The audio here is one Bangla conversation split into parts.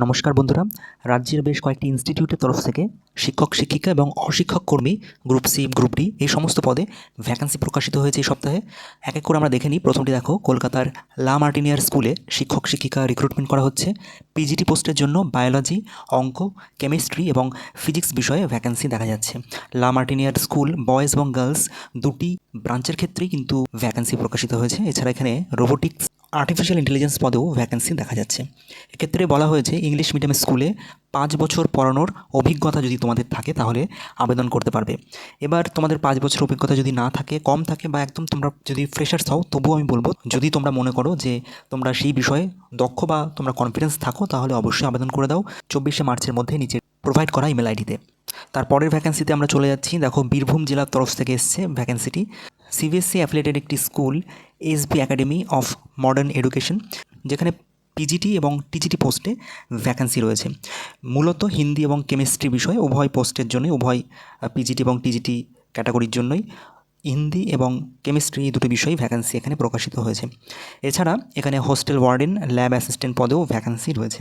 নমস্কার বন্ধুরা রাজ্যের বেশ কয়েকটি ইনস্টিটিউটের তরফ থেকে শিক্ষক, শিক্ষিকা এবং অশিক্ষক কর্মী গ্রুপ সি গ্রুপ ডি এই সমস্ত পদে ভ্যাকান্সি প্রকাশিত হয়েছে এই সপ্তাহে। এক এক করে আমরা দেখে নিই। প্রথমটি দেখো, কলকাতার লা মার্টিনিয়ার স্কুলে শিক্ষক, শিক্ষিকা রিক্রুটমেন্ট করা হচ্ছে। পিজিটি পোস্টের জন্য বায়োলজি অঙ্ক কেমিস্ট্রি এবং ফিজিক্স বিষয়ে ভ্যাকান্সি দেখা যাচ্ছে। লা মার্টিনিয়ার স্কুল বয়েজ এবং গার্লস দুটি ব্রাঞ্চের ক্ষেত্রেই কিন্তু ভ্যাকান্সি প্রকাশিত হয়েছে। এছাড়া এখানে রোবোটিক্স আর্টিফিশিয়াল ইন্টেলিজেন্স পদেও ভ্যাকেন্সি দেখা যাচ্ছে। এক্ষেত্রে বলা হয়েছে ইংলিশ মিডিয়াম স্কুলে পাঁচ বছর পড়ানোর অভিজ্ঞতা যদি তোমাদের থাকে, তাহলে আবেদন করতে পারবে। এবার তোমাদের পাঁচ বছর অভিজ্ঞতা যদি না থাকে, কম থাকে বা একদম তোমরা যদি ফ্রেশার্স হও, তবুও আমি বলব, যদি তোমরা মনে করো যে তোমরা সেই বিষয়ে দক্ষ বা তোমরা কনফিডেন্স থাকো, তাহলে অবশ্যই আবেদন করে দাও। চব্বিশে মার্চের মধ্যে নিচে প্রোভাইড করা ইমেল আইডিতে তারপরের ভ্যাকেন্সিতে আমরা চলে যাচ্ছি। দেখো, বীরভূম জেলার তরফ থেকে এসছে ভ্যাকেন্সিটি সিবিএসসি অ্যাফিলেটেড একটি school SB academy of modern education যেখানে পিজিটি এবং টিজিটি পোস্টে ভ্যাকেন্সি রয়েছে। মূলত হিন্দি এবং কেমিস্ট্রি বিষয়ে উভয় পোস্টের জন্য উভয় পিজিটি এবং টিজিটি ক্যাটাগরির জন্যই হিন্দি এবং কেমিস্ট্রি এই দুটো বিষয়ে ভ্যাকেন্সি এখানে প্রকাশিত হয়েছে। এছাড়া এখানে হোস্টেল ওয়ার্ডেন ল্যাব অ্যাসিস্ট্যান্ট পদেও ভ্যাকেন্সি রয়েছে।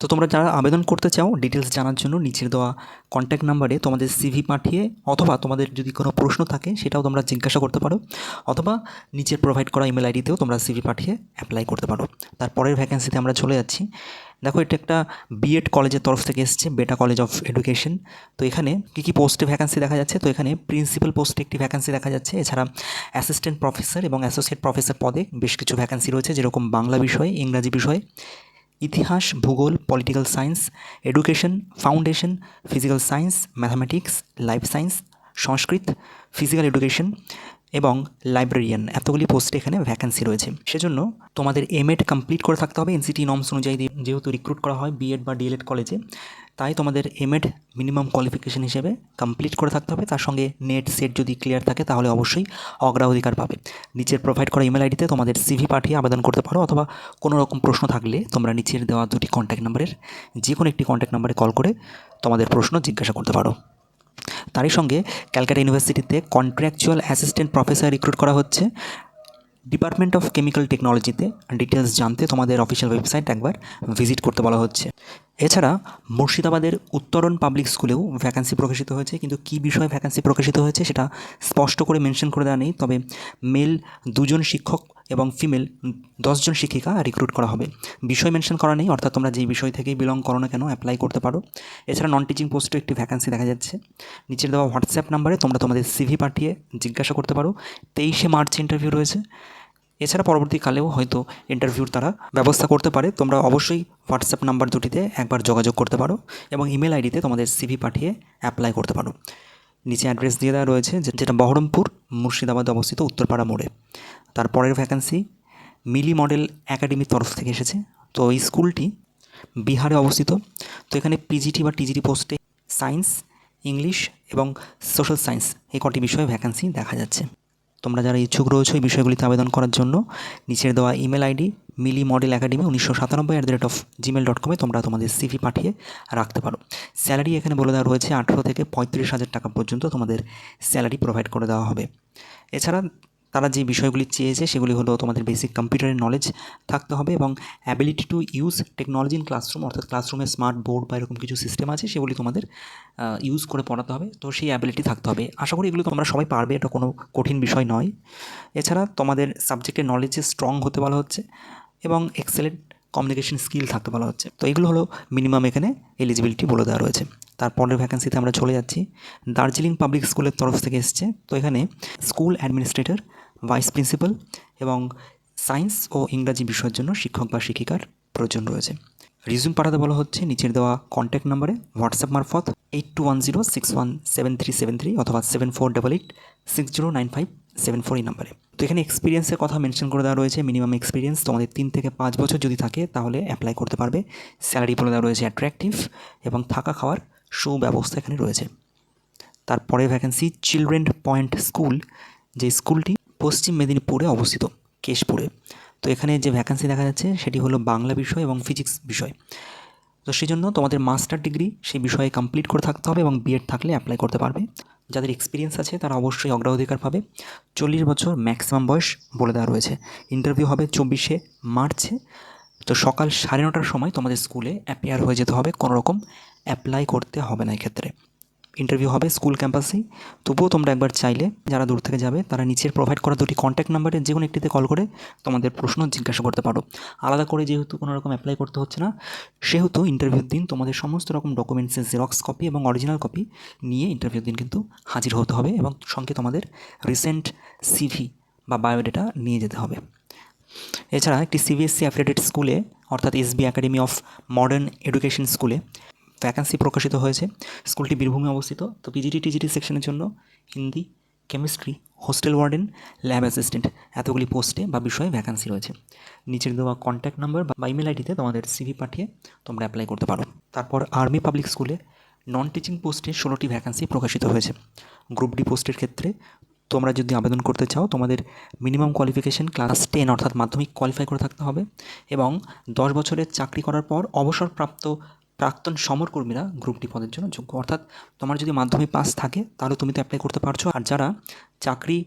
তো তোমরা যারা আবেদন করতে চাও ডিটেলস জানার জন্য নিচের দেওয়া কন্ট্যাক্ট নাম্বারে তোমাদের সিভি পাঠিয়ে অথবা তোমাদের যদি কোনো প্রশ্ন থাকে, সেটাও তোমরা জিজ্ঞাসা করতে পারো। অথবা নিচের প্রোভাইড করা ইমেল আইডিতেও তোমরা সিভি পাঠিয়ে অ্যাপ্লাই করতে পারো। তারপরের ভ্যাকেন্সিতে আমরা চলে যাচ্ছি। দেখো, এটা একটা বিএড কলেজের তরফ থেকে এসছে বেটা কলেজ অফ এডুকেশন তো এখানে কী কী পোস্টে ভ্যাকেন্সি দেখা যাচ্ছে? তো এখানে প্রিন্সিপাল পোস্টে একটি ভ্যাকেন্সি দেখা যাচ্ছে। এছাড়া অ্যাসিস্ট্যান্ট প্রফেসর এবং অ্যাসোসিয়েট প্রফেসর পদে বেশ কিছু ভ্যাকেন্সি রয়েছে, যেরকম বাংলা বিষয়, ইংরাজি বিষয়। ইতিহাস ভূগোল political science education foundation physical science mathematics life science Sanskrit physical education এবং লাইব্রেরিয়ান এতগুলি পোস্টে এখানে ভ্যাকেন্সি রয়েছে। সেজন্য তোমাদের এমএড কমপ্লিট করে থাকতে হবে এনসিটি নর্মস অনুযায়ী যেহেতু রিক্রুট করা হয় বিএড বা ডিএলএড কলেজে তাই তোমাদের এমএড মিনিমাম কোয়ালিফিকেশন হিসেবে কমপ্লিট করে থাকতে হবে। তার সঙ্গে নেট সেট যদি ক্লিয়ার থাকে, তাহলে অবশ্যই অগ্রাধিকার পাবে। নিচের প্রোভাইড করা ইমেল আইডিতে তোমাদের সিভি পাঠিয়ে আবেদন করতে পারো, অথবা কোনো রকম প্রশ্ন থাকলে তোমরা নিচের দেওয়া দুটি কন্ট্যাক্ট নাম্বারের যে কোনো একটি কন্ট্যাক্ট নাম্বারে কল করে তোমাদের প্রশ্ন জিজ্ঞাসা করতে পারো। তারই সঙ্গে ক্যালকাটা ইউনিভার্সিটিতে কন্ট্রাকচুয়াল অ্যাসিস্ট্যান্ট প্রফেসর রিক্রুট করা হচ্ছে। ডিপার্টমেন্ট অফ কেমিক্যাল টেকনোলজিতে ডিটেলস জানতে তোমাদের অফিসিয়াল ওয়েবসাইট একবার ভিজিট করতে বলা হচ্ছে। এছাড়া মুর্শিদাবাদের উত্তরণ পাবলিক স্কুলেও ভ্যাকান্সি প্রকাশিত হয়েছে, কিন্তু কী বিষয়ে ভ্যাকান্সি প্রকাশিত হয়েছে সেটা স্পষ্ট করে মেনশন করে দেওয়া নেই, তবে মেল দুজন শিক্ষক এবং ফিমেল দশজন শিক্ষিকা রিক্রুট করা হবে। বিষয় মেনশন করা নেই, অর্থাৎ তোমরা যেই বিষয় থেকেই বিলং করো না কেন অ্যাপ্লাই করতে পারো। এছাড়া নন টিচিং পোস্টে একটি ভ্যাকান্সি দেখা যাচ্ছে। নিচের দেওয়া হোয়াটসঅ্যাপ নাম্বারে তোমরা তোমাদের সিভি পাঠিয়ে জিজ্ঞাসা করতে পারো। তেইশে মার্চ ইন্টারভিউ রয়েছে। এছাড়া পরবর্তীকালেও হয়তো ইন্টারভিউর তারা ব্যবস্থা করতে পারে। তোমরা অবশ্যই হোয়াটসঅ্যাপ নাম্বার দুটিতে একবার যোগাযোগ করতে পারো এবং ইমেল আইডিতে তোমাদের সিভি পাঠিয়ে অ্যাপ্লাই করতে পারো। নিচে অ্যাড্রেস দিয়ে দেওয়া রয়েছে যেটা বহরমপুর, মুর্শিদাবাদে অবস্থিত উত্তরপাড়া মোড়ে। তারপরের ভ্যাকান্সি মিলি মডেল একাডেমির তরফ থেকে এসেছে। তো এই স্কুলটি বিহারে অবস্থিত। তো এখানে পিজিটি বা টিজিটি পোস্টে সায়েন্স ইংলিশ এবং সোশ্যাল সায়েন্স এই কটি বিষয়ে ভ্যাকান্সি দেখা যাচ্ছে। তোমরা যারা ইচ্ছুক রয়েছে এই বিষয়গুলিতে আবেদন করার জন্য, নিচের দেওয়া email ID Mili model academy উনিশশো সাতানব্বই at the rate of Gmail dot কমে তোমরা তোমাদের সিভি পাঠিয়ে রাখতে পারো। স্যালারি এখানে বলে দেওয়া রয়েছে আঠেরো থেকে পঁয়ত্রিশ হাজার টাকা পর্যন্ত তোমাদের স্যালারি প্রোভাইড করে দেওয়া হবে। এছাড়া তারা যে বিষয়গুলি চেয়েছে সেগুলি হলো তোমাদের বেসিক কম্পিউটারের নলেজ থাকতে হবে এবং ability to use technology in classroom অর্থাৎ ক্লাসরুমে স্মার্ট বোর্ড বা এরকম কিছু সিস্টেম আছে, সেগুলি তোমাদের ইউজ করে পড়াতে হবে। তো সেই অ্যাবিলিটি থাকতে হবে। আশা করি এগুলো তোমরা সবাই পারবে, এটা কোনো কঠিন বিষয় নয়। এছাড়া তোমাদের সাবজেক্টের নলেজে স্ট্রং হতে বলা হচ্ছে এবং এক্সেলেন্ট কমিউনিকেশন স্কিল থাকতে বলা হচ্ছে। তো এগুলো হলো মিনিমাম এখানে এলিজিবিলিটি বলে দেওয়া রয়েছে। তারপরের ভ্যাকেন্সিতে আমরা চলে যাচ্ছি। দার্জিলিং পাবলিক স্কুলের তরফ থেকে এসছে। তো এখানে স্কুল অ্যাডমিনিস্ট্রেটর ভাইস প্রিন্সিপাল এবং সায়েন্স ও ইংরাজি বিষয়ের জন্য শিক্ষক বা শিক্ষিকার প্রয়োজন রয়েছে। রিজিউম পাঠাতে বলা হচ্ছে, নিচের দেওয়া কন্ট্যাক্ট নাম্বারে হোয়াটসঅ্যাপ মারফত eight two one zero six one seven three seven three অথবা seven four double eight six zero nine five seven four এই নাম্বারে তো এখানে এক্সপিরিয়েন্সের কথা মেনশন করে দেওয়া রয়েছে মিনিমাম এক্সপিরিয়েন্স তোমাদের তিন থেকে পাঁচ বছর যদি থাকে তাহলে অ্যাপ্লাই করতে পারবে। স্যালারি বলে দেওয়া রয়েছে অ্যাট্রাকটিভ এবং থাকা খাওয়ার সুব্যবস্থা এখানে রয়েছে। তারপরে ভ্যাকেন্সি চিলড্রেন পয়েন্ট স্কুল যে স্কুলটি পশ্চিম মেদিনীপুরে অবস্থিত, কেশপুরে। তো এখানে যে ভ্যাকেন্সি দেখা যাচ্ছে, সেটি হলো বাংলা বিষয় এবং ফিজিক্স বিষয়। তো সেই জন্য তোমাদের মাস্টার ডিগ্রি সেই বিষয়ে কমপ্লিট করে থাকতে হবে এবং বিএড থাকলে অ্যাপ্লাই করতে পারবে। যাদের এক্সপিরিয়েন্স আছে, তারা অবশ্যই অগ্রাধিকার পাবে। চল্লিশ বছর ম্যাক্সিমাম বয়স বলে দেওয়া রয়েছে। ইন্টারভিউ হবে চব্বিশে মার্চে। তো সকাল সাড়ে নটার সময় তোমাদের স্কুলে অ্যাপিয়ার হয়ে যেতে হবে। কোনো রকম অ্যাপ্লাই করতে হবে না এক্ষেত্রে। ইন্টারভিউ হবে স্কুল ক্যাম্পাসেই তবুও তোমরা একবার চাইলে, যারা দূর থেকে যাবে, তারা নিচের প্রোভাইড করা দুটি কন্ট্যাক্ট নাম্বারে যে কোনো একটিতে কল করে তোমাদের প্রশ্ন জিজ্ঞাসা করতে পারো। আলাদা করে যেহেতু কোনো রকম অ্যাপ্লাই করতে হচ্ছে না, সেহেতু ইন্টারভিউর দিন তোমাদের সমস্ত রকম ডকুমেন্টসের জেরক্স কপি এবং অরিজিনাল কপি নিয়ে ইন্টারভিউর দিন কিন্তু হাজির হতে হবে এবং সঙ্গে তোমাদের রিসেন্ট সিভি বা বায়োডেটা নিয়ে যেতে হবে। এছাড়া একটি সিবিএসসি অ্যাফিলেটেড স্কুলে অর্থাৎ SB academy of modern education স্কুলে ভ্যাকান্সি প্রকাশিত হয়েছে। স্কুলটি বীরভূমে অবস্থিত। তো পিজিটি টিজিটি সেকশনের জন্য Hindi chemistry hostel warden lab assistant এতগুলি পোস্টে বা বিষয়ে ভ্যাকান্সি রয়েছে। নিচের দেওয়া কন্ট্যাক্ট নাম্বার বা ইমেল আইডিতে তোমাদের সিভি পাঠিয়ে তোমরা অ্যাপ্লাই করতে পারো। তারপর আর্মি পাবলিক স্কুলে নন টিচিং পোস্টে ষোলোটি ভ্যাকান্সি প্রকাশিত হয়েছে। গ্রুপ ডি পোস্টের ক্ষেত্রে তোমরা যদি আবেদন করতে চাও, তোমাদের মিনিমাম কোয়ালিফিকেশন ক্লাস টেন অর্থাৎ মাধ্যমিক কোয়ালিফাই করে থাকতে হবে এবং দশ বছরের চাকরি করার পর অবসরপ্রাপ্ত প্রাক্তন সমরকর্মীরা গ্রুপ ডি পদের জন্য যোগ্য। অর্থাৎ তোমার যদি মাধ্যমিক পাস থাকে, তাহলে তুমি তো অ্যাপ্লাই করতে পারছ। আর যারা চাকরি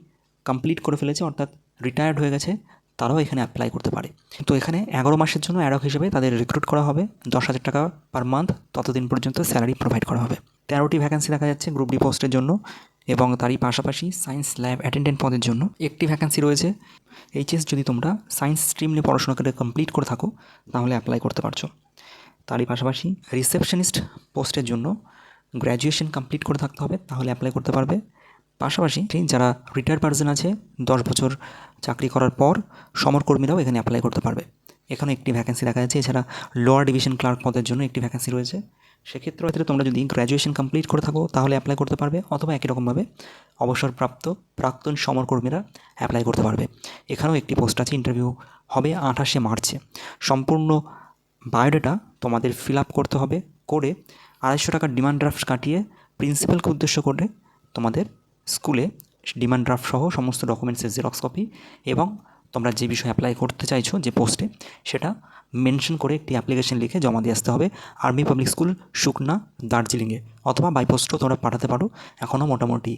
কমপ্লিট করে ফেলেছে, অর্থাৎ রিটায়ার্ড হয়ে গেছে, তারাও এখানে অ্যাপ্লাই করতে পারে। তো এখানে এগারো মাসের জন্য অ্যাডক হিসেবে তাদের রিক্রুট করা হবে। দশ হাজার টাকা পার মান্থ ততদিন পর্যন্ত স্যালারি প্রোভাইড করা হবে। তেরোটি ভ্যাকেন্সি দেখা যাচ্ছে গ্রুপ ডি পোস্টের জন্য এবং তারই পাশাপাশি সায়েন্স ল্যাব অ্যাটেন্ডেন্ট পদের জন্য একটি ভ্যাকেন্সি রয়েছে। এইচএস যদি তোমরা সায়েন্স স্ট্রিম নিয়ে পড়াশোনা করে কমপ্লিট করে থাকো, তাহলে অ্যাপ্লাই করতে পারছ। তারই পাশাপাশি রিসেপশনিস্ট পোস্টের জন্য গ্র্যাজুয়েশন কমপ্লিট করে থাকতে হবে, তাহলে অ্যাপ্লাই করতে পারবে। পাশাপাশি যারা রিটায়ার্ড পার্সন আছে, দশ বছর চাকরি করার পর সমরকর্মীরাও এখানে অ্যাপ্লাই করতে পারবে। এখানে একটি ভ্যাকেন্সি দেখা যাচ্ছে, এছাড়া লোয়ার ডিভিশন ক্লার্ক পদের জন্য একটি ভ্যাকেন্সি রয়েছে। সেক্ষেত্রে ক্ষেত্রে তোমরা যদি গ্র্যাজুয়েশন কমপ্লিট করে থাকো, তাহলে অ্যাপ্লাই করতে পারবে, অথবা একই রকমভাবে অবসরপ্রাপ্ত প্রাক্তন সমরকর্মীরা অ্যাপ্লাই করতে পারবে। এখানেও একটি পোস্ট আছে ইন্টারভিউ হবে আঠাশে মার্চে। সম্পূর্ণ বায়োডাটা তোমাদের ফিল আপ করতে হবে করে আড়াইশো টাকার ডিমান্ড ড্রাফট কাটিয়ে প্রিন্সিপালকে উদ্দেশ্য করে তোমাদের স্কুলে ডিমান্ড ড্রাফট সহ সমস্ত ডকুমেন্টসের জেরক্স কপি এবং তোমরা যে বিষয়ে অ্যাপ্লাই করতে চাইছো, যে পোস্টে সেটা মেনশন করে একটি অ্যাপ্লিকেশন লিখে জমা দিয়ে আসতে হবে। আর্মি পাবলিক স্কুল সুকনা দার্জিলিংয়ে অথবা বাই পোস্টও তোমরা পাঠাতে পারো। এখনও মোটামুটি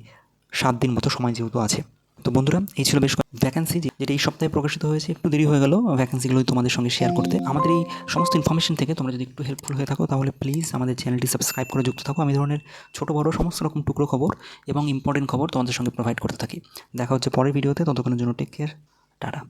সাত দিন মতো সময় যেহেতু আছে। তো বন্ধুরা, এই ছিল বেশ ভ্যাকেন্সি যেটা এই সপ্তাহে প্রকাশিত হয়েছে। একটু দেরি হয়ে গেল ভ্যাকেন্সিগুলো তোমাদের সঙ্গে শেয়ার করতে। আমাদের এই সমস্ত ইনফরমেশন থেকে তোমরা যদি একটু হেল্পফুল হয়ে থাকো, তাহলে প্লিজ আমাদের চ্যানেলটি সাবস্ক্রাইব করে যুক্ত থাকো। আমি ধরনের ছোটো, বড়ো, সমস্ত রকম টুকরো খবর এবং ইম্পর্টেন্ট খবর তোমাদের সঙ্গে প্রোভাইড করতে থাকি। দেখা হচ্ছে পরের ভিডিওতে ততক্ষণের জন্য টেক কেয়ার টাটা।